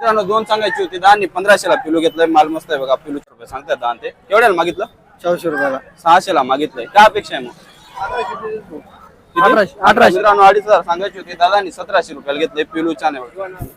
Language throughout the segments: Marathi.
मित्रांनो दोन सांगायची होती. दहा पंधराशेला पिलू घेतलंय. माल मस्त आहे बघा. पिलू रुपये सांगतात दहा ते. केवढ्याला मागितलं? चारशे रुपयाला. सहाशेला मागितलंय. काय अपेक्षा आहे मग? अठराशे- अडीच हजार सांगायची होती. दादानी सतराशे रुपयाला घेतलंय पिलू आहे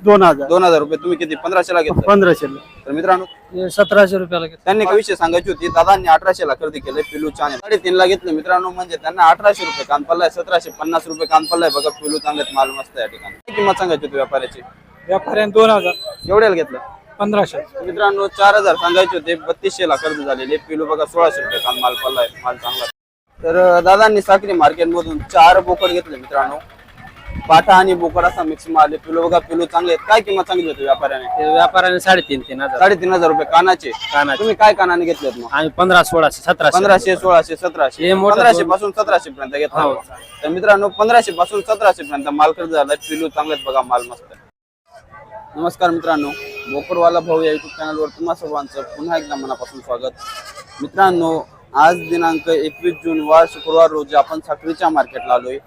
दोन हजार. दोन हजार रुपये. तुम्ही किती? पंधराशेला घेतलं पंधराशे तर मित्रांनो सतराशे रुपयाला घेतलं त्यांनी काही विषय सांगायची होती. दादांनी अठराशेला खरेदी केले पिलू आहे साडेतीन ला घेतलं मित्रांनो. म्हणजे त्यांना अठराशे रुपये कान पडलाय. सतराशे पन्नास रुपये कान पडलाय. बघा पिलू चांगले माल मस्त आहे या ठिकाणी. किंमत सांगायची होती व्यापाऱ्याची? व्यापाऱ्याने दोन हजार. एवढ्याला घेतलं? पंधराशे. मित्रांनो चार हजार सांगायचे होते बत्तीसशे ला खरेदी झालेले. पिलू बघा सोळाशे रुपये कान माल पडलाय माल चांगला. तर अं, दादांनी साखरी मार्केट मधून चार बोकड घेतले मित्रांनो. पाटा आणि बोकड असा मिक्स माल आहे. पिलू बघा पिलू चांगले आहेत. काय किंमत सांगितली होती व्यापाऱ्याने? व्यापाऱ्याने साडेतीन तीन हजार. साडेतीन हजार रुपये कानाचे. कानाचे. तुम्ही काय कानाने घेतलेत मग? आणि पंधरा सोळाशे सतराशे. पंधराशे सोळाशे सतराशे. हे मोठं पंधराशे पासून सतराशे पर्यंत घेतला. हो. तर मित्रांनो पंधराशे पासून सतराशे पर्यंत माल खरेदी झाला पिलू चांगलेत बघा माल मस्त आहे. नमस्कार मित्रांनो बोकरवाला भाऊ या युट्यूब चॅनलवर तुम्हा सर्वांचं पुन्हा एकदा मनापासून स्वागत. मित्रांनो आज दिनांक एकवीस जून वार शुक्रवार रोजी आपण साखरीच्या मार्केटला आलोय.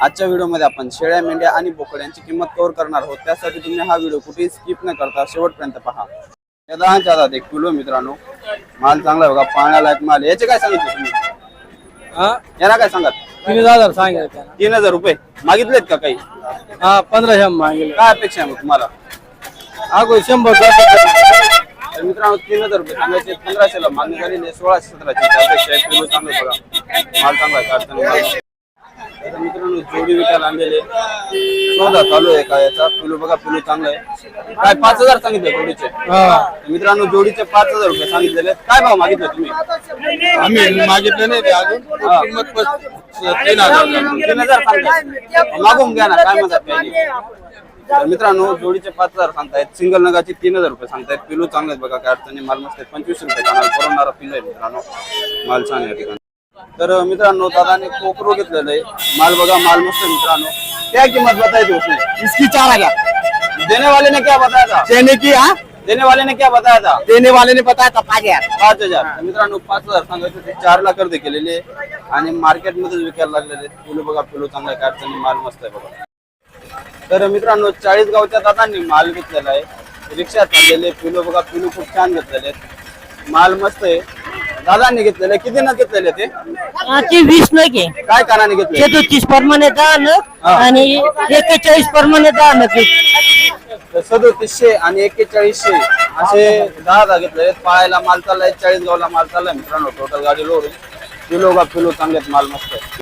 आजच्या व्हिडिओमध्ये आपण शेळ्या मेंढ्या आणि बोकड यांची किंमत कव्हर करणार आहोत. त्यासाठी तुम्ही हा व्हिडिओ कुठेही स्किप न करता शेवटपर्यंत पहा. या दहाच्या हातात एक किलो मित्रांनो. माल चांगला बघा पाण्यालायक माल. याचे काय सांगितले तुम्ही? यांना काय सांगत तीन हजार सांगितलं तीन हजार रुपये मागितलेत का काही? हा पंधराशे मागितले. काय अपेक्षा आहे मग तुम्हाला? अगो शंभर तर मित्रांनो तीन हजार रुपये सांगायचे पंधराशेला मागणी झालेली आहे सोळाशे सतराशे अपेक्षा आहे. किलो चांगलं बघा माल चांगला आहे अडचण नाही. तर मित्रांनो जोडी विकायला आणलेले शोधा चालू आहे का याचा? पिलू बघा पिलू चांगला आहे. काय पाच हजार सांगितले जोडीचे? तर मित्रांनो जोडीचे पाच हजार रुपये सांगितलेले आहेत. काय भाव मागितले तुम्ही? आम्ही मागितले नाही ते अजून. हा. किंमत पस- तीन हजार. तीन हजार सांगताय मागून घ्या ना काय म्हणतात तर मित्रांनो जोडीचे पाच हजार सांगतायत. सिंगल नगाचे तीन हजार रुपये सांगतायत. पिलू चांगले बघा काय अडचणी. माल मस्त आहेत. पंचवीस रुपये कानाला परवडणारा पिलू आहे मित्रांनो. माल छान या ठिकाणी. तर मित्रांनो दादाने कोकरो घेतलेलं आहे. माल बघा माल मस्त आहे मित्रांनो. क्या किंमत बताई थी उसने इसकी चार हजार. देने वाले ने क्या बताया था? देने की हाँ? देने वाले ने क्या बताया था? देने वाले ने बताया था पाँच हजार. पाच हजार. तर मित्रांनो पाच हजार सांगायचे ते चार ला खरेदी केलेले. आणि मार्केटमध्येच विकायला लागलेले फुलं बघा फुलं चांगलं काय अडचणी? माल मस्त आहे बघा. तर मित्रांनो चाळीस गावच्या दादांनी माल घेतलेला आहे. रिक्षात चाललेले पिलो बघा पिलू खूप छान घेतलेले आहेत. माल मस्त आहे. दादांनी घेतलेले किती न घेतलेले ते? ते वीस न घे काय कानाने घेतले? सदोतीस प्रमाणे दहा न हा. आणि एक्केचाळीस प्रमाणे दहा न तर सदोतीसशे आणि एक्केचाळीसशे असे दहा दहा घेतले पाळायला माल चाललाय चाळीस गावला माल चाललाय मित्रांनो. टोटल गाडी लोड पिलो का पिलो चांगले आहेत, माल मस्त आहे.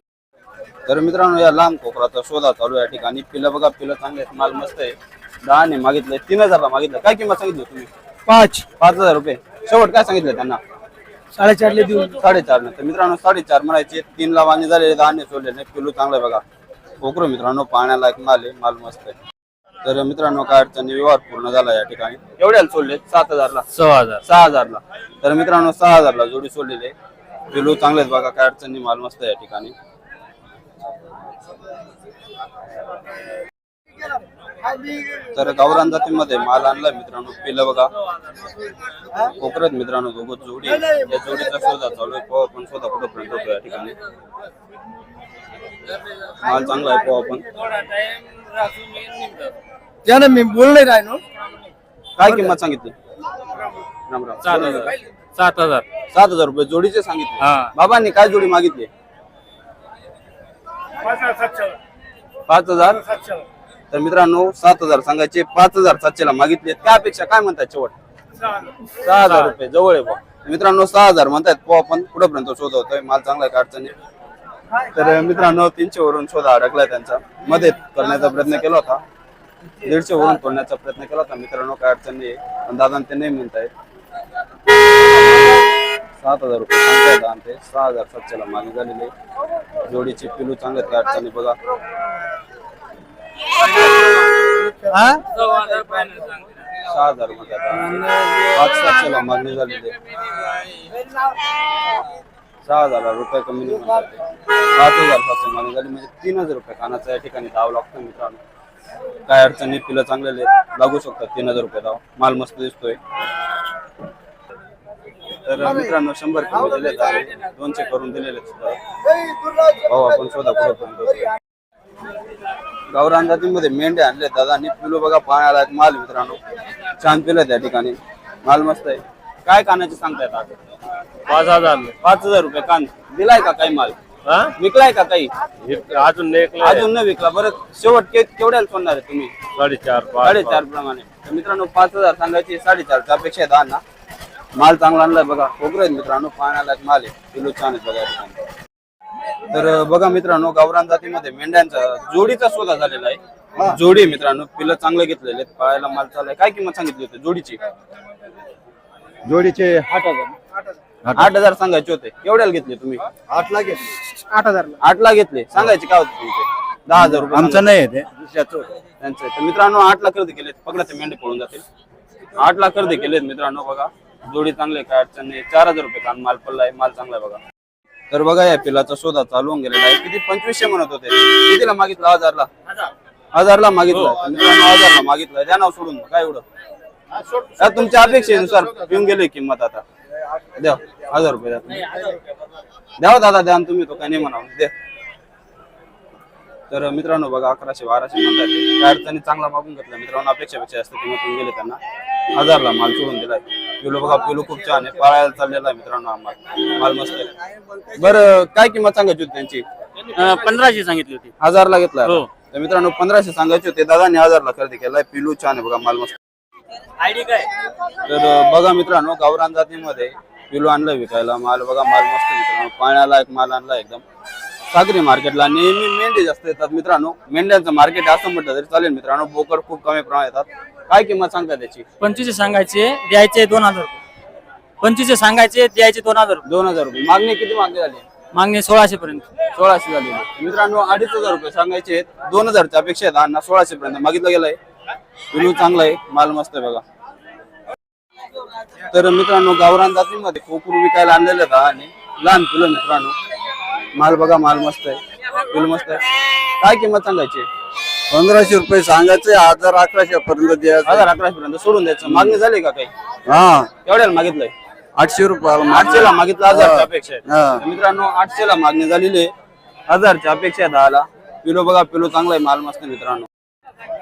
तर मित्रांनो या लांब कोकराचा शोधा चालू आहे. या ठिकाणी पिलं बघा पिलं चांगले आहेत, माल मस्त आहे. दहाने मागितलंय तीन हजारला मागितलं. काय किंमत सांगितली तुम्ही? पाच. पाच हजार रुपये. शेवट काय सांगितलं त्यांना? साडेचारले देऊन. साडेचार तर मित्रांनो साडेचार म्हणायचे. तीन ला वाणी झालेले दहाने सोडलेले पिलू चांगलं आहे बघा. कोकरू मित्रांनो पाण्याला एक माल आहे. माल मस्त आहे. तर मित्रांनो काय अडचणी व्यवहार पूर्ण झाला या ठिकाणी. एवढ्याला सोडले सात हजारला. सहा हजार. सहा हजारला. तर मित्रांनो सहा हजारला जोडी सोडलेले पिलू चांगले आहेत बघा. काय अडचणी माल मस्त आहे या ठिकाणी. तर गावरान जातीमध्ये माल आणलाय मित्रांनो पिलं बघा. कोकरात मित्रांनो दोघं जोडी. या जोडीचा शोधा चालू आहे. पाहू आपण शोधा कुठं पर्यंत होतो या ठिकाणी. माल चांगला आहे पाहू आपण. त्यानं मी बोलले राहिलो. काय किंमत सांगितली? राम राम. सात हजार. सात हजार सात हजार रुपये जोडीचे सांगितले. हा. बाबांनी काय जोडी मागितली? पाच हजार. तर मित्रांनो सात हजार सांगायचे पाच हजार सातशेला मागितले काय अपेक्षा? काय म्हणतात शेवट? सहा हजार. रुपये. जवळ आहे बुवा. मित्रांनो सहा हजार म्हणतायत. पो आपण पुढे पर्यंत शोध होतोय माल चांगला आहे का अडचणी? तर मित्रांनो तीनशे वरून शोध अडकलाय त्यांचा. मध्ये करण्याचा प्रयत्न केला होता. दीडशे वरून तोडण्याचा प्रयत्न केला होता. मित्रांनो काय अडचण नाही. पण दादा ते नाही म्हणतायत. सात हजार रुपये सांगतायत ते. सहा हजार सातशेला मागणी झालेली. जोडीची पिलू चांगले काय अडचण नाही बघा सहा हजारमध्ये पाच सातशेला मागणी झालेली आहे. सहा हजार रुपये कमी नाही म्हणतात ते. पाच हजार सातशे मागणी झाली म्हणजे तीन हजार रुपये कानाचा या ठिकाणी दाव लागतो मित्रांनो काय अडचण नाही पिलं चांगलेले आहेत. लागू शकतात तीन हजार रुपये दाव माल मस्त दिसतोय तर मित्रांनो शंभर किलो दिलेत आहे. दोनशे करून दिलेले आहेत सुद्धा भाऊ आपण शोधा पुढे पर्यंत गावरान जातीमध्ये मेंढ्या आणले दादानी पिलू बघा पाण्याला माल मित्रांनो. छान पिलं त्या ठिकाणी. माल मस्त आहे. काय कानाचे सांगतायत आज पाच हजार. पाच हजार रुपये कान. दिलाय का काही माल? हा? विकलाय का काही? अजून एक अजून न विकला. बरं शेवट के- केवढ्याला सोडणार आहे तुम्ही? साडेचार साडेचार प्रमाणे. तर मित्रांनो पाच हजार सांगायची साडेचारच्या अपेक्षा आहे दहा ना माल चांगला आणलाय बघा. खोबरं आहेत मित्रांनो पाण्याला माल आहे किलो छान आहेत बघा या ठिकाणी. तर बघा मित्रांनो गावरान जातीमध्ये मेंढ्यांचा जोडीचा शोधा झालेला आहे. जोडी आहे मित्रांनो पिलं चांगलं घेतलेले आहेत पायाला माल चाललाय काय किंमत सांगितली होती जोडीची? जोडीचे आठ हजार. आठ हजार सांगायचे होते. केवढ्याला घेतले तुम्ही? आठ लाख आठ हजार. आठ ला घेतले. सांगायचे काय होते तुमचे? दहा हजार रुपये आमचं नाही आहे ते. दुसऱ्याचं त्यांचे. तर मित्रांनो आठ ला खरेदी केलेत पकडा ते मेंढे पळून जातील. आठ ला खरेदी केलेत मित्रांनो बघा. जोडी चांगले काय अडचण नाही. चार हजार रुपये कान माल पडलाय? माल चांगला आहे बघा. तर बघा या पिलाचा शोधा चालू होऊन गेलेला आहे. किती? पंचवीसशे म्हणत होते. कितीला मागितलं? हजारला. हजारला मागितलं. तर मित्रांनो हजारला मागितलं. द्या नाव सोडून. काय एवढं? तुमच्या अपेक्षेनुसार येऊन गेले किंमत आता. द्या. हजार रुपये द्या तुम्ही. द्या हो दादा द्या आणि तुम्ही तो काय नाही म्हणा द्या तर मित्रांनो बघा अकराशे बाराशे म्हणतात ते. काय अडचणी चांगला मागून घेतला. मित्रांनो अपेक्षापेक्षा जास्त किंमत गेले त्यांना. हजारला माल सोडून दिलाय. पिलो बघा पिलो खूप छान आहे. पाळायला चाललेला आहे मित्रांनो हा माल. माल मस्त आहे. बरं काय किंमत सांगायची होती त्यांची? पंधराशे सांगितली होती. हजारला घेतला. हो. तर मित्रांनो पंधराशे सांगायचे होते. दादाने हजारला खरेदी केलाय. पिलू छान आहे बघा माल मस्त. आयडी काय? तर बघा मित्रांनो गावरान जातीमध्ये पिलू आणलं विकायला. माल बघा माल मस्त मित्रांनो. पाण्याला एक माल आणला एकदम. सागरी मार्केटला नेहमी मेंढे जास्त येतात मित्रांनो. मेंढ्यांचं मार्केट असं म्हटलं तरी चालेल मित्रांनो. बोकर खूप कमी प्रमाणात येतात. काय किंमत सांगता त्याची? पंचवीसशे सांगायचे द्यायचे दोन हजार रुपये. पंचवीसशे सांगायचे द्यायचे दोन हजार दोन हजार रुपये. मागणी किती मागणी झाली? मागणी सोळाशे पर्यंत. सोळाशे झाली. मित्रांनो अडीच हजार रुपये सांगायचे आहेत. दोन हजारच्या अपेक्षा आहेत. अण्णा सोळाशे पर्यंत. मागितलं गेलंय. पिलू चांगला आहे. माल मस्त आहे बघा. तर मित्रांनो गावरान जातीमध्ये कोकरू विकायला आणलेले आहेत आणि लहान पिलं मित्रांनो. माल बघा माल मस्त आहे. पिलू मस्त आहे. काय किंमत सांगायची? पंधराशे रुपये सांगायचे हजार अकराशे पर्यंत द्यायचं. हजार अकराशे पर्यंत सोडून द्यायचं. मागणी झाली का काही? हा. एवढ्याला मागितलंय. आठशे रुपये आठशे ला मागितलं हजारच्या अपेक्षा हा. तर मित्रांनो आठशे ला मागणी झालेली आहे. हजारच्या अपेक्षा आहे दहाला पिलो बघा पिलो चांगला आहे माल मस्त आहे मित्रांनो.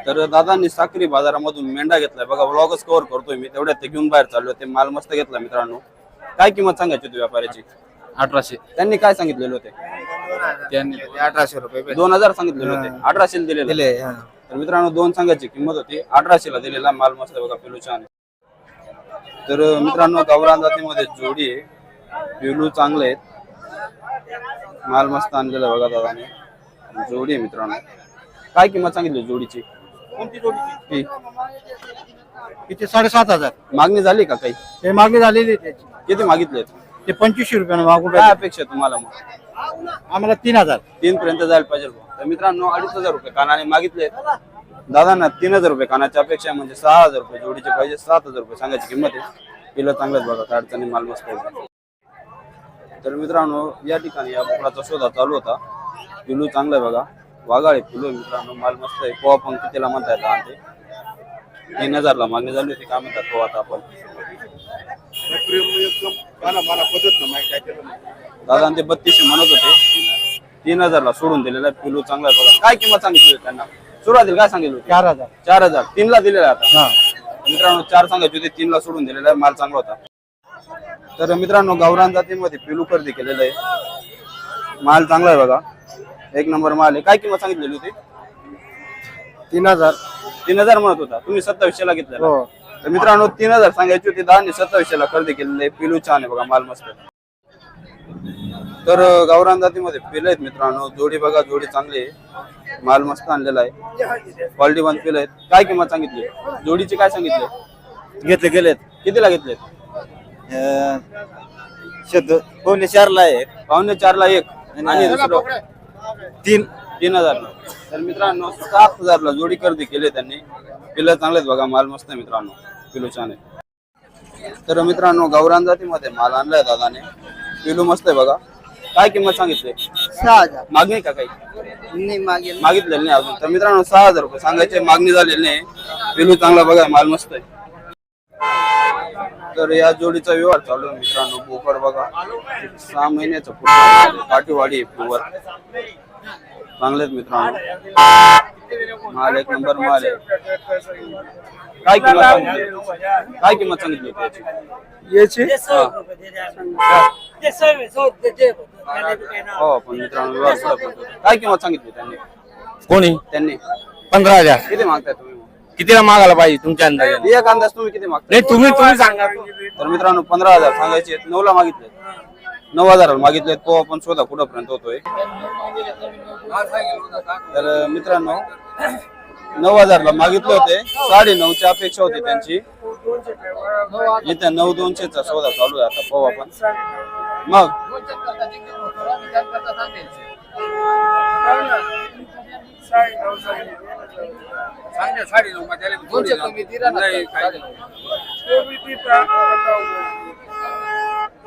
तर दादांनी साखरी बाजारामधून मेंढा घेतलाय. बघा व्लॉगच कव्हर करतोय मी. तेवढ्यात ते घेऊन बाहेर चाललो ते माल मस्त घेतला मित्रांनो. काय किंमत सांगायची होती व्यापाऱ्याची? अठराशे. त्यांनी काय सांगितलेले होते? त्यांनी अठराशे रुपये दोन हजार सांगितलेले होते. अठराशे दिलेले. दिले तर मित्रांनो दोन सांगायची किंमत होती. अठराशे ला दिलेला माल मस्त आहे बघा पिलू छान आहे. तर मित्रांनो गावरान जातीमध्ये जोडी आहे. पिलू चांगले आहेत. माल मस्त आणलेला बघा दादाने. जोडी आहे मित्रांनो. काय किंमत सांगितली जोडीची. किती साडेसात हजार. मागणी झाली का काही? मागणी झालेली त्याची. किती मागितले ते पंचवीसशे रुपयानं मागून काय अपेक्षा तुम्हाला मग? आम्हाला तीन हजार. तीन पर्यंत जायला पाहिजे. तर मित्रांनो अडीच हजार रुपये कानाने मागितले. दादांना तीन हजार रुपये कानाची अपेक्षा आहे म्हणजे सहा हजार रुपये जोडीचे पाहिजे. सात हजार रुपये सांगायची किंमत आहे. पिलं चांगलंच बघा काय अडचणी माल मस्त आहे. तर मित्रांनो या ठिकाणी या बोकडाचा शोधा चालू होता. पिलू चांगलं आहे बघा. वाघाळे पिलू आहे मित्रांनो माल मस्त आहे. पोहा पण कितीला म्हणता येतं आणि ते? तीन हजारला मागणी झाली होती काय म्हणतात पोहा आता आपण? दादा ते बत्तीसशे म्हणत होते. तीन हजारला सोडून दिलेला आहे. पिलू चांगला आहे बघा. काय किंमत सांगितली होती त्यांना? सुरुवातीला काय सांगितलं होतं? चार हजार. चार हजार. तीनला दिलेला आहे आता. हा. मित्रांनो चार सांगायचे होते. तीनला सोडून दिलेला आहे. माल चांगला होता. तर मित्रांनो गावरान जातीमध्ये पिलू खरेदी केलेलं आहे. माल चांगला आहे बघा. एक नंबर माल आहे. काय किंमत सांगितलेली होती? तीन हजार. तीन हजार म्हणत होता. तुम्ही सत्तावीसशे ला घेतलेला हो. तर मित्रांनो तीन हजार सांगायची होती. दहा सत्तावीसशे ला खरेदी केलेली आहे. पिलू छान आहे बघा. माल मस्त आहे. तर गावरान जातीमध्ये पिलं आहेत मित्रांनो. जोडी बघा जोडी चांगली आहे. माल मस्त आणलेला आहे. क्वालिटी वन पिलं आहेत. काय किंमत सांगितली? जोडीची काय सांगितली? घेतले गेलेत. कितीला घेतलेत? शब्द पावणे चारला आहे पावणे चारला एक. आणि दुसरं तीन. तीन हजार. तर मित्रांनो सात हजारला जोडी खरेदी केली त्यांनी. पिलं चांगले आहेत बघा माल मस्त आहे मित्रांनो. पिलू छान आहे. तर मित्रांनो गावरान जातीमध्ये माल आणलाय दादाने. पिलू मस्त आहे बघा. काय किंमत सांगितली? सहा हजार. मागणी का काही? नाही मागेल. मागितलेली नाही अजून. तर मित्रांनो सहा हजार रुपये. सांगायचे मागणी झालेली नाही. पिलू चांगला बघा माल मस्त आहे. तर या जोडीचा व्यवहार चालू आहे मित्रांनो. बोकड बघा. सहा महिन्याचं पूर्ण काठीवाडी आहे प्युअर चांगलेच मित्रांनो. माल एक नंबर माल आहे. काय किंमत सांगितली? काय किंमत सांगितली होती याची हो। पण मित्रांनो व्यवहार. काय किंमत सांगितली त्यांनी? कोणी? त्यांनी। पंधरा हजार. किती मागताय तुम्ही? कितीला मागायला पाहिजे तुमच्या अंदाजे एक अंदाज तुम्ही किती मागताय? नाही तुम्ही तुम्ही सांगा. तर मित्रांनो पंधरा हजार सांगायचे नऊ ला मागितले नऊ हजाराला मागितले तो आपण शोधा कुठंपर्यंत होतोय. तर मित्रांनो नऊ हजारला मागितले होते. साडे नऊची अपेक्षा होती त्यांची. इथे नऊ दोनशेचा सौदा चालू आहे आता पाहू आपण. मग?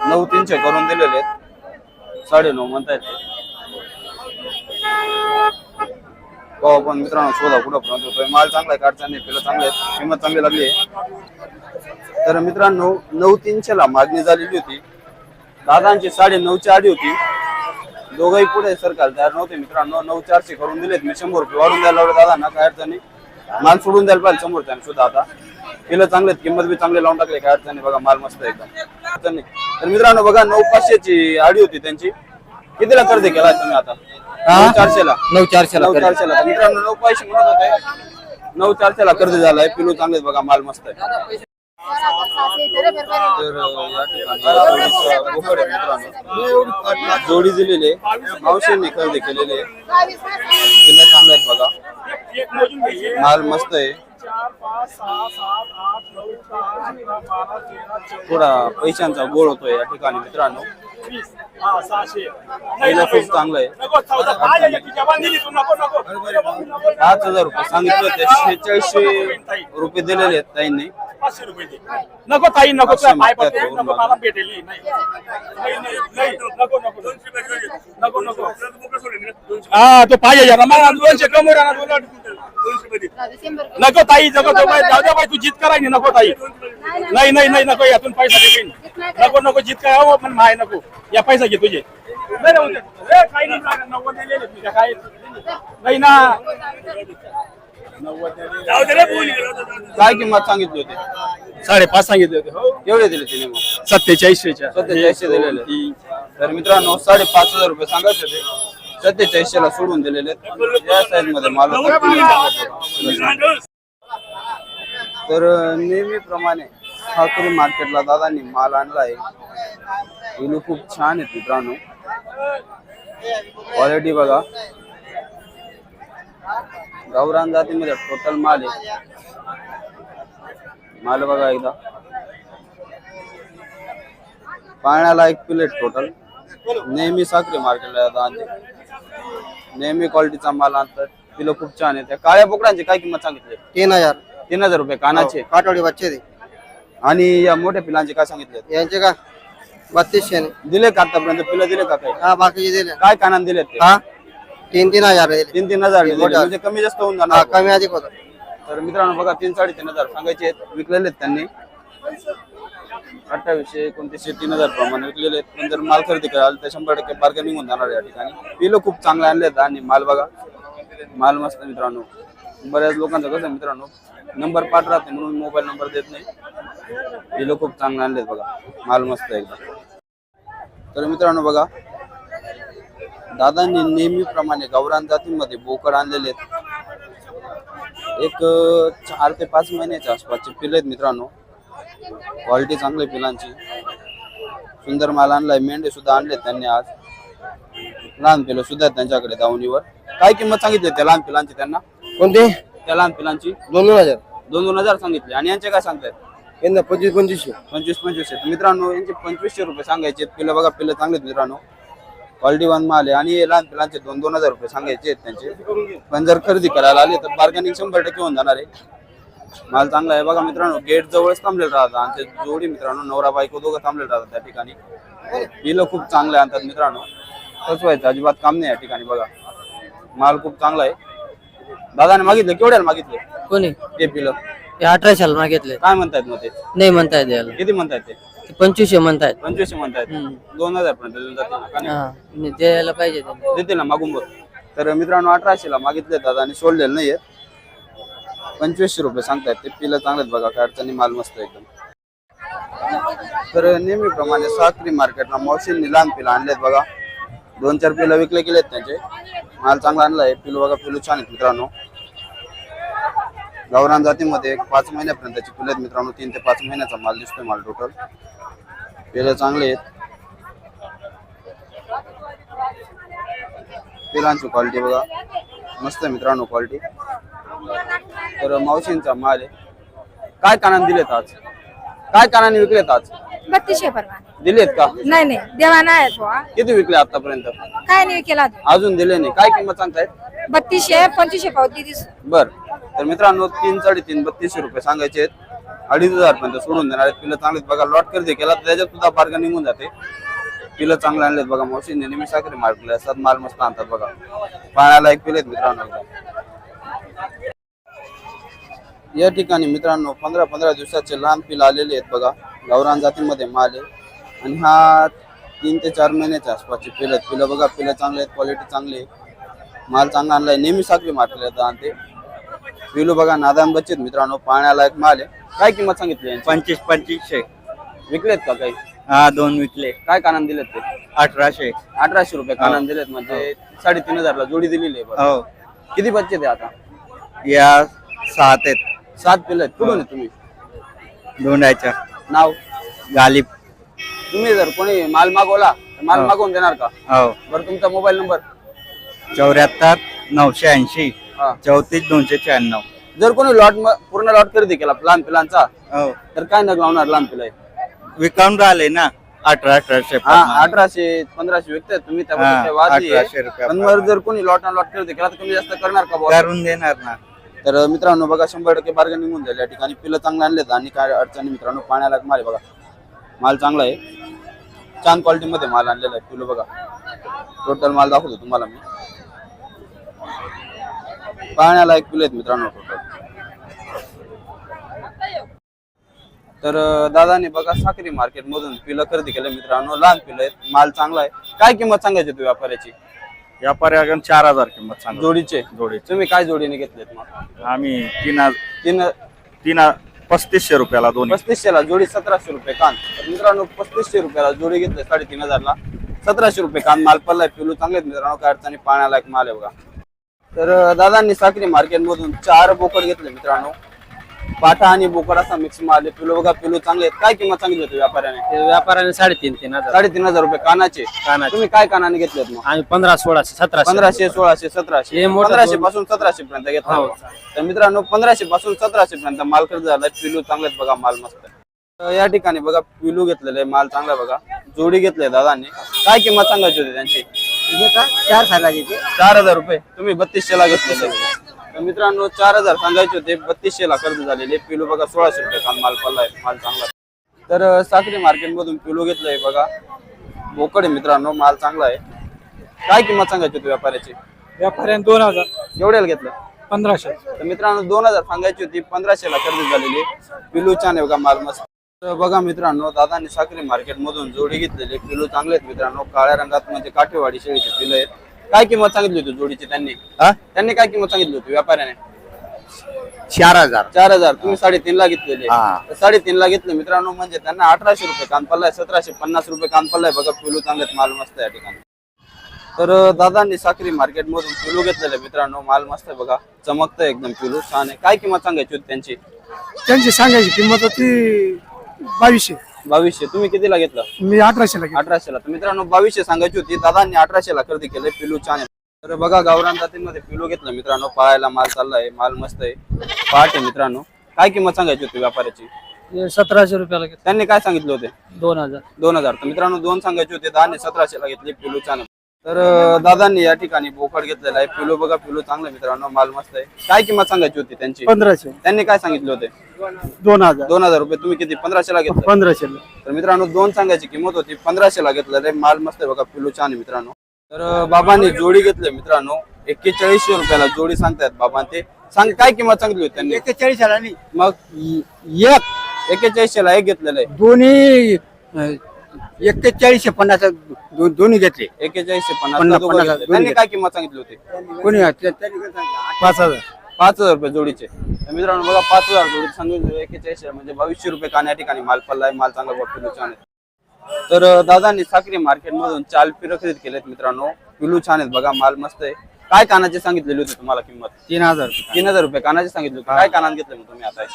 नऊ तीनशे करून दिलेले आहेत. साडे नऊ म्हणतायत. येते पाहू पण मित्रांनो शोधा कुठं पर्यंत होतोय माल चांगला आहे काढचा नाही पिलं चांगले किंमत चांगली लागली आहे. तर मित्रांनो नऊ तीनशे ला मागणी झालेली होती. दादांची साडे नऊची आडी होती. दोघंही पुढे सरकार तयार नव्हते मित्रांनो. नऊ चारशे करून दिलेत. मी शंभर रुपये वाढून द्यायला लावले दादांना काय अडचण नाही. माल सोडून द्यायला पाहिजे समोरच्याने सुद्धा आता. पिलं चांगले किंमत बी चांगली लावून टाकले काय अडचण बघा माल मस्त आहे एकदम. तर मित्रांनो बघा नऊ पाचशेची आडी होती त्यांची. कितीला खर्च केला तुम्ही आता? नऊ चारशेला नऊ चारशेला नऊ चारशेला तर मित्रांनो नऊ पैसे म्हणत होते. नऊ चारशेला कर्ज झालाय. पिलू चांगले आहेत बघा माल मस्त आहे. तर अं, या ठिकाणी जोडीचं बोकड आहे मित्रांनो. जोडी दिलेली आहे. मावशींनी खरेदी केलेली आहे. पिल्लं चांगले आहेत बघा. माल मस्त आहे. थोडा पैशांचा गोळ होतोय या ठिकाणी मित्रांनो. पहिलं खूप चांगलं आहे. पाच हजार रुपये सांगितले होते. शेहेचाळीसशे रुपये दिलेले आहेत ताईंनी. नको ताई नको. पाचशे तुला पाय पडते. नको. मला. भेटेल. नाही नाही, नाही, नाही, नको नको. नको नको. हा तो पाहिजे मला दोनशे कमी राहणार नको ताई नको तो बाई, जाऊ द्या बाई तू जित करायची नको ताई. नाही नाही. नाही नको यातून पैसा घेईन नको नको जित काय हो पण माय नको. या पैसा घे तुझे. नाही ना. जाऊ दे रे बोली. काय किंमत सांगितली होती? साडेपाच सांगितले होते. हो. एवढे दिले तिने मग? सत्तेचाळीसशेच्या. सत्तेचाळीसशे दिलेले. तर मित्रांनो साडेपाच हजार रुपये सांगायचे होते. सत्तेचाळीसशे ला सोडून दिलेले आहेत. या साईजमध्ये माल तर नेहमीप्रमाणे ठाकरे मार्केटला दादांनी माल आणला आहे. इलू खूप छान आहेत मित्रांनो. क्वालिटी बघा. गावरान जातीमध्ये टोटल माल आहे. माल बघा एकदा. पाण्याला एक प्लेट टोटल नेहमी साखरी मार्केटला येतात नेहमी क्वालिटीचा माल आणतात. किलो खूप छान आहे त्या काळ्या बोकडांची काय किंमत सांगितली? तीन हजार. तीन हजार रुपये कानाचे. काटवडी बच्चे ते आणि या मोठ्या पिलांचे काय सांगितले? यांचे का? बत्तीसशे दिले का आतापर्यंत? पिलं दिले का काय हा बाकीचे दिले. काय कानान दिले ते? हा? तीन तीन हजार दिले. तीन तीन हजार दिले. म्हणजे कमी जास्त होऊन हा जाणार कमी अधिक होत तर मित्रांनो बघा तीन साडेतीन हजार सांगायचे आहेत. विकलेले आहेत त्यांनी. अठ्ठावीसशे एकोणतीसशे तीन हजार प्रमाणे विकलेले आहेत. पण जर माल खरेदी कराल तर शंभर टक्के बार्गेनिंग होऊन जाणार या ठिकाणी. पिलं खूप चांगले आणले आहेत आणि माल बघा. माल मस्त मित्रांनो. बऱ्याच लोकांचं कसं आहे मित्रांनो नंबर पाठ राहते म्हणून मोबाईल नंबर देत नाही. पिलं खूप चांगले आणलेत बघा. माल मस्त आहे एकदम. तर मित्रांनो बघा दादांनी नेहमीप्रमाणे गौरान जातीमध्ये बोकड आणलेले आहेत. एक चार ते पाच महिन्याच्या आसपासचे पिलं आहेत मित्रांनो. क्वालिटी चांगली पिलांची. सुंदर माल आणलाय. मेंढे सुद्धा आणलेत त्यांनी आज. लहान पिलं सुद्धा आहेत त्यांच्याकडे दावणीवर. काय किंमत सांगितली त्या लहान पिलांची त्यांना? कोणते? त्या लहान पिलांची. दोन दोन हजार. दोन दोन हजार सांगितले. आणि यांचे काय सांगतायत? यांना पंचवीस पंचवीसशे. पंचवीस पंचवीस आहेत मित्रांनो यांचे पंचवीसशे रुपये सांगायचे पिलं बघा पिलं चांगले आहेत मित्रांनो. क्वालिटी वन माल आहे. आणि हे लहान पिलांचे दोन दोन हजार रुपये सांगायचे आहेत त्यांचे. पण जर खरेदी करायला आले तर बार्गेनिंग शंभर टक्के होऊन जाणार आहे. माल चांगला आहे. बघा मित्रांनो गेट जवळच थांबलेलं राहतात आणि जोडी मित्रांनो नवरा बायको दोघं थांबलेले राहतात त्या ठिकाणी. पिलं खूप चांगले आणतात मित्रांनो. फसवायचं अजिबात काम नाही या ठिकाणी बघा. माल खूप चांगला आहे. दादाने मागितले केवढ्याला मागितले? कोणी? ते पिलं ते अठराशेला मागितले. काय म्हणतायत मग ते? नाही म्हणतायत याला. किती म्हणतायत ते? ते पंचवीसशे म्हणतायत. पंचवीसशे म्हणतायत. हम्म. दोन हजार पर्यंत दिलं जातं का नाही? हा मी द्यायला पाहिजे त्यांनी. देतील ना मागून बघ. तर मित्रांनो अठराशेला मागितले दादा आणि सोडलेले नाहीये. पंचवीसशे रुपये सांगतायत. ते पिलं चांगलं आहेत बघा काय अडचणी माल मस्त आहे एकदम. तर नेहमीप्रमाणे साखरी मार्केटला मावशींनी लहान पिलं आणलेत बघा. दोन चार पिलं विकले गेलेत त्यांचे. माल चांगला आणलाय पिलू बघा पिलू छान आहेत मित्रांनो. गावरान जातीमध्ये पाच महिन्यापर्यंतची पिलं आहेत मित्रांनो. तीन ते पाच महिन्याचा माल दिसतोय माल टोटल पिलं चांगले आहेत. पिलांची क्वालिटी बघा. मस्त आहे मित्रांनो क्वालिटी तर मावशींचा माल आहे. काय कानाने दिलेत आज? काय कानाने विकलेत आज? बत्तीसशे परवाने. दिलेत का? नाही नाही. देवा नाही आहेत बुवा. किती विकले आतापर्यंत? काय नाही केला अजून. अजून दिले नाही. काय किंमत सांगतायत? बत्तीसशे पंचवीसशे पावती दिस बर. तर मित्रांनो तीन साडेतीन बत्तीसशे रुपये सांगायचे आहेत. अडीच हजार पर्यंत सोडून देणार आहेत. पिलं चांगलीत बघा. लॉट खरेदी केला तर त्याच्यात सुद्धा बार्ग निघून जाते. पिलं चांगलं आणलेत बघा मावशीने नेहमी साखरी मार्केटला असतात. माल मस्त आणतात बघा. पाण्याला एक पिलेत मित्रांनो. या ठिकाणी मित्रांनो पंधरा पंधरा दिवसाचे लहान पिलं आलेले आहेत बघा. गावरान जातीमध्ये माल आहे. आणि हा तीन ते चार महिन्याच्या आसपासचे पिलं आहेत. पिलं बघा पिलं चांगले आहेत क्वालिटी चांगली आहे माल चांगला आणलाय. नेहमी साखरी मार्केटला येतात आणि ते. पिलू बघा नादान बच्चेत मित्रांनो पाण्याला एक माल आहे. काय किंमत सांगितली यांची? पंचवीस पंचवीसशे विकलेत का काही? हा दोन विकले. काय कानान दिलेत ते? अठराशे अठराशे रुपये कानान दिलेत म्हणजे साडेतीन हजारला जोडी दिलेली आहे. हो. किती बच्चे ते आता? या सात आहेत. सात पिल्ले आहेत. कुठून आहे तुम्ही? दोंडाच्या नाव? गालिब. तुम्ही जर कोणी माल मागवला तर माल हो. मागवून देणार का? हो. बरं तुमचा मोबाईल नंबर? चौऱ्याहत्तर नऊशे ऐंशी हा. चौतीस दोनशे शहाण्णव. जर कोणी लॉट पूर्ण लॉट खरेदी केला लहान पिलांचा हो. तर काय नग लावणार लहान पिलाय विकाऊन राहिले ना अठरा अठराशे हा अठराशे पंधराशे विकताय तुम्ही त्याबद्दल हा, काही वाद नाहीये. अठराशे रुपये पण वर जर कोणी लॉट लॉट खरेदी केला तर कमी जास्त करणार का बुवा? करून देणार ना. तर मित्रांनो बघा शंभर टक्के बार्गेनिंग निघून जाईल या ठिकाणी. पिलं चांगलं आणलेत आणि काय अडचणी मित्रांनो पाण्याला माल बघा. माल चांगला आहे. छान क्वालिटीमध्ये माल आणलेला आहे पिलं बघा. टोटल माल दाखवतो तुम्हाला मी. पाण्याला एक पिलं आहेत मित्रांनो टोटल तर दादाने बघा साखरी मार्केट मधून पिलं खरेदी केलं मित्रांनो. लहान पिलं आहेत. माल चांगला आहे. काय किंमत सांगायची तू व्यापाऱ्याची? व्यापारी चार हजार किंमत सांग जोडीचे? जोडी तुम्ही काय जोडीने घेतलेत मग? आम्ही तीन तीन तीन पस्तीसशे रुपयाला दोन्ही. पस्तीसशे ला जोडी सतराशे रुपये कान. तर मित्रांनो पस्तीसशे रुपयाला जोडी घेतली साडेतीन हजारला. सतराशे रुपये कान माल पडलाय पिलू चांगले आहेत मित्रांनो काय अडचणी पाण्याला एक माल आहे बघा. तर अं, दादांनी साखरी मार्केट मधून चार बोकड घेतले मित्रांनो. पाठा आणि बोकड असा मिक्स माल आहे पिलू बघा पिलू चांगले आहेत. काय किंमत सांगितली होती व्यापाऱ्याने? व्यापाराने साडेतीन तीन हजार. साडेतीन हजार रुपये कानाचे. कानाचे. तुम्ही काय कानाने घेतलेत मग? आणि पंधरा सोळाशे सतराशे. पंधराशे सोळाशे सतराशे. हे मोठं पंधराशे दोन- पासून सतराशे पर्यंत घेतला. हो. तर मित्रांनो पंधराशे पासून सतराशे पर्यंत माल खर्च झालाय. पिलू चांगले आहेत बघा माल मस्त. तर या ठिकाणी बघा पिलू घेतलेले आहे, माल चांगला बघा. जोडी घेतले दादांनी. काय किंमत सांगायची होती त्यांची? चार सांगायचे चार हजार रुपये. तुम्ही बत्तीसशे ला घेतले तर मित्रांनो चार हजार सांगायचे होते. बत्तीसशे ला खर्च झालेले. पिलू बघा सोळाशे रुपये काल माल पडलाय माल चांगला आहे. तर साखरी मार्केट मधून पिलू घेतलंय बघा. बोकड आहे मित्रांनो माल चांगला आहे. काय किंमत सांगायची होती व्यापाऱ्याची? व्यापाऱ्याने दोन हजार. एवढ्याला घेतलं? पंधराशे. तर मित्रांनो दोन हजार सांगायची होती. पंधराशे ला खरेदी झालेली. पिलू छान आहे बघा माल मस्त. तर बघा मित्रांनो दादानी साखरी मार्केट मधून जोडी घेतलेली. पिलू चांगले आहेत मित्रांनो. काळ्या रंगात म्हणजे काठेवाडी शेळीचे पिलं आहेत. काय किंमत सांगितली होती जोडीची त्यांनी? त्यांनी काय किंमत सांगितली होती व्यापाऱ्याने? चार हजार. चार हजार. तुम्ही साडेतीन ला घेतलेले हा. तर साडेतीन ला घेतले. मित्रांनो म्हणजे त्यांना अठराशे रुपये कान पडलाय सतराशे पन्नास रुपये कान पडलाय. बघा पिलू चांगलेत माल मस्त आहे या ठिकाणी. तर अं, दादांनी साखरी मार्केट मधून पिलू घेतलेले मित्रांनो माल मस्त आहे बघा. चमकतंय एकदम पिलू छान आहे. काय किंमत सांगायची होती त्यांची? त्यांची सांगायची किंमत होती बावीसशे. बावीसशे. तुम्ही कितीला घेतलं? मी अठराशेला घेतली. अठराशे ला तर मित्रांनो बावीसशे सांगायची होती. दादांनी अठराशे ला खरेदी केले पिलू छान आहे तर बघा गावरान जातींमध्ये पिलू घेतलं. मित्रांनो पाहायला माल चाललाय. माल मस्त आहे. पहाट आहे मित्रांनो काय किंमत सांगायची होती व्यापाऱ्याची? सतराशे रुपयाला घेतले. त्यांनी काय सांगितले होते? दोन हजार. दोन हजार. तर मित्रांनो दोन सांगायचे होते. दहा आणि सतराशे ला घेतले पिलू छान आहे. तर अं, दादांनी या ठिकाणी बोकड घेतलेला आहे. पिलू बघा पिलू चांगलं आहे मित्रांनो. माल मस्त आहे. काय किंमत सांगायची होती त्यांची? पंधराशे. त्यांनी काय सांगितले होते? दोन हजार. दोन हजार रुपये तुम्ही किती? पंधराशे ला घेतलं. पंधराशेला तर मित्रांनो दोन सांगायची किंमत होती. पंधराशे ला घेतलं. रे माल मस्त आहे बघा. पिलू छान आहे मित्रांनो. तर बाबांनी जोडी घेतली मित्रांनो. एक्केचाळीसशे रुपयाला जोडी सांगतायत बाबा ते सांग काय किंमत सांगितली होती त्यांनी? एक्केचाळीस आला नाही. मग एक. एक्केचाळीसशे ला एक घेतलेलं आहे. दोन्ही एक्केचाळीसशे पन्नास दोन्ही घेतले. एकेचाळीसशे पन्नास पन्नास- त्यांनी काय किंमत सांगितली होती? कोणी? पाच हजार. पाच हजार रुपये जोडीचे. मित्रांनो बघा पाच हजार सांगून एकेचाळीसशे म्हणजे बावीसशे रुपये कान या ठिकाणी माल पडला आहे माल चांगला पिलू छान आहे. तर दादांनी साखरी मार्केट मधून चाल पिरं खरेदी केलेत मित्रांनो. पिलू छान आहेत बघा माल मस्त आहे. काय कानाचे सांगितलेली होती तुम्हाला किंमत? तीन हजार. तीन हजार रुपये कानाचे सांगितले होते. काय कानात घेतले मग तुम्ही आता?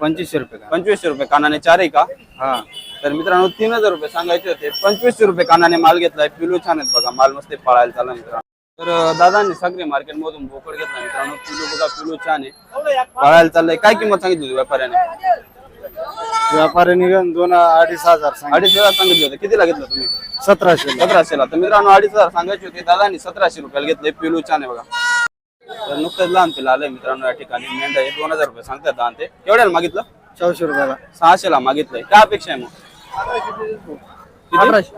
पंचवीसशे रुपये? पंचवीसशे रुपये कानाने चार आहे का? हा. तर मित्रांनो तीन हजार रुपये सांगायचे होते. पंचवीसशे रुपये कानाने माल घेतलाय. पिलू छान आहेत बघा माल मस्त आहे, पळायला चालला मित्रांनो. तर दादांनी साखरी मार्केट मधून बोकड घेतला मित्रांनो. पिलू बघा पिलू छान आहे. पळायला चाललंय. काय किंमत सांगितली होती व्यापाऱ्याने? व्यापारी निघून दोन अडीच हजार सांग अडीच हजार सांगितले होते. कितीला घेतलं तुम्ही? सतराशे सतराशेला. तर मित्रांनो अडीच हजार सांगायचे होते. दादांनी सतराशे रुपयाला घेतले. पिलू छान आहे बघा. तर नुकतंच लहान पिला आलंय मित्रांनो या ठिकाणी. मेंढा आहे दोन हजार रुपये सांगतात दहा ते. केवढ्याला मागितलं? चौशे रुपयाला. सहाशेला मागितलंय. काय अपेक्षा आहे मग?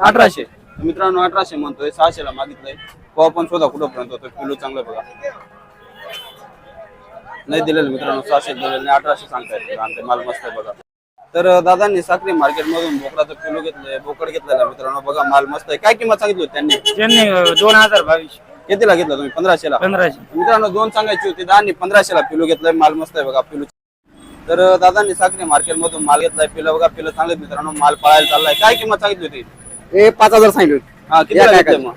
अठराशे. मित्रांनो अठराशे म्हणतोय. सहाशेला मागितलंय. कवा पण शोधा कुठं पर्यंत होतो किलो चांगलं बघा. नाही दिलेलं मित्रांनो सहाशे दिलेलं नाही अठराशे सांगतायत. आणि ते माल मस्त आहे बघा. तर दादांनी साखरी मार्केट मधून बोकडाचं किलो घेतलंय बोकड घेतलेला मित्रांनो. बघा माल मस्त आहे. काय किंमत सांगितली होती त्यांनी? त्यांनी दोन हजार बावीस कितीला घेतला तुम्ही? पंधराशेला? पंधराशे. मित्रांनो दोन सांगायची होती. दहानी पंधराशेला पिलू घेतलाय माल मस्त आहे बघा पिलू. तर दादांनी साखरी मार्केट मधून माल घेतलाय पिलं बघा पिलं चांगले मित्रांनो माल पळायला चाललाय. काय किंमत सांगितली होती? हे पाच हजार सांगितले होते. हा किती घेतलंय मग?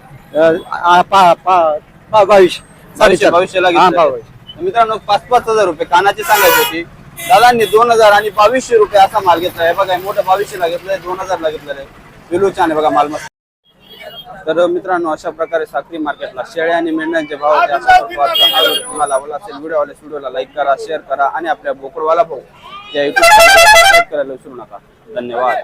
बावीस. बावीसशे बावीसशेला हा, घेतलंय. मित्रांनो पाच पाच हजार रुपये कानाची सांगायची होती. दादांनी दोन हजार आणि बावीसशे रुपये असा माल घेतला आहे. बघा मोठा मोठं बावीसशे ला घेतलाय दोन हजार ला आहे पिलू छान आहे बघा माल मस्त. तर मित्रांनो अशा प्रकारे साखरी मार्केटला शेळ्या आणि मेंढ्यांचे भाव होते. अशा प्रकारचा तुम्हाला आवडला असेल व्हिडिओ आवडल्यास व्हिडिओला लाईक करा शेअर करा आणि आपल्या बोकडवाला भाऊ या युट्यूब करायला विसरू नका. धन्यवाद.